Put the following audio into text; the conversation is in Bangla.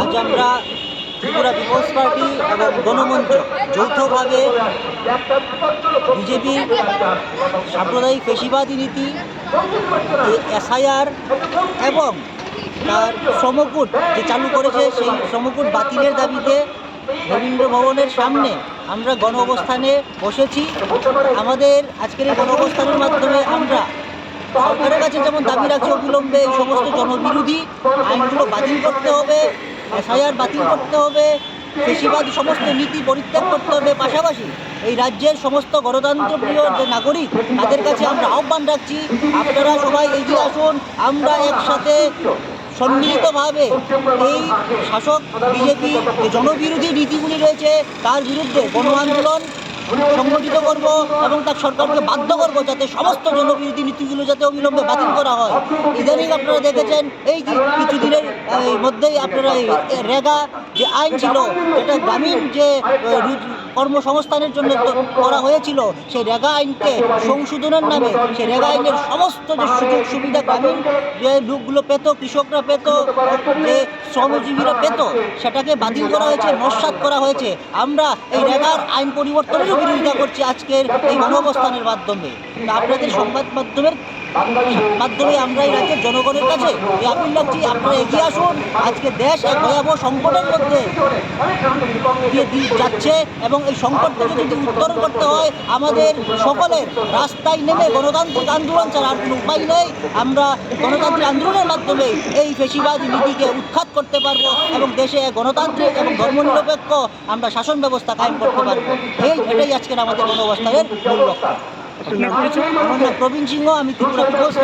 আজ আমরা ত্রিপুরা পিপলস পার্টি এবং গণমঞ্চ যৌথভাবে বিজেপি সাম্প্রদায়িক পেশিবাদী নীতি এসআইআর এবং তার শ্রমকূট যে চালু করেছে, সেই শ্রমকূট বাতিলের দাবিতে রবীন্দ্র ভবনের সামনে আমরা গণ অবস্থানে বসেছি। আমাদের আজকের এই গণ অবস্থানের মাধ্যমে আমরা সরকারের কাছে যেমন দাবি রাখছি, অবিলম্বে এই সমস্ত জনবিরোধী আইনগুলো বাতিল করতে হবে। এসআইআর বাতিল করতে হবে বেশিরভাগ সমস্ত নীতি পরিত্যাগ করতে হবে। পাশাপাশি এই রাজ্যের সমস্ত গণতন্ত্রপ্রিয় যে নাগরিক, তাদের কাছে আমরা আহ্বান রাখছি, আপনারা সবাই এগিয়ে আসুন, আমরা একসাথে সম্মিলিতভাবে এই শাসক বিজেপি যে জনবিরোধী নীতিগুলি রয়েছে, তার বিরুদ্ধে গণ আন্দোলন সংগঠিত করব এবং তার সরকারকে বাধ্য করব যাতে সমস্ত জনবিরোধী নীতিগুলো যাতে অবিলম্বে বাতিল করা হয়। ইদানিং আপনারা দেখেছেন, এই কিছুদিনের মধ্যেই আপনারা রেগা যে আইন ছিল, যেটা গ্রামীণ যে কর্মসংস্থানের জন্য করা হয়েছিল, সেই রেগা আইনকে সংশোধনের নামে, সেই রেগা আইনের সমস্ত যে সুযোগ সুবিধা গ্রামীণ যে লোকগুলো পেত, কৃষকরা পেত, যে শ্রমজীবীরা পেত, সেটাকে বাতিল করা হয়েছে নস্বাত করা হয়েছে। আমরা এই রেগার আইন পরিবর্তনেরও বিরোধিতা করছি আজকের এই গণঅবস্থানের মাধ্যমে। আপনাদের সংবাদ মাধ্যমের মাধ্যমে আমরা এই রাজ্যের জনগণের কাছে এই আপিল রাখছি। আপনারা এগিয়ে আসুন। আজকে দেশ এক ভয়াবহ সংকটের মধ্যে যাচ্ছে এবং এই সংকট থেকে যদি উত্তরণ করতে হয়, আমাদের সকলের রাস্তায় নেমে গণতান্ত্রিক আন্দোলন ছাড়া আর কোনো উপায় নেই। আমরা গণতান্ত্রিক আন্দোলনের মাধ্যমে এই ফেসিবাদী নীতিকে উৎখাত করতে পারব এবং দেশে গণতান্ত্রিক এবং ধর্মনিরপেক্ষ আমরা শাসন ব্যবস্থা কায়েম করতে পারব। এই এটাই আজকের আমাদের গণঅবস্থানের মূল লক্ষ্য। আমার নাম প্রবীণ সিংহ আমি ত্রিপুরা পিপলস।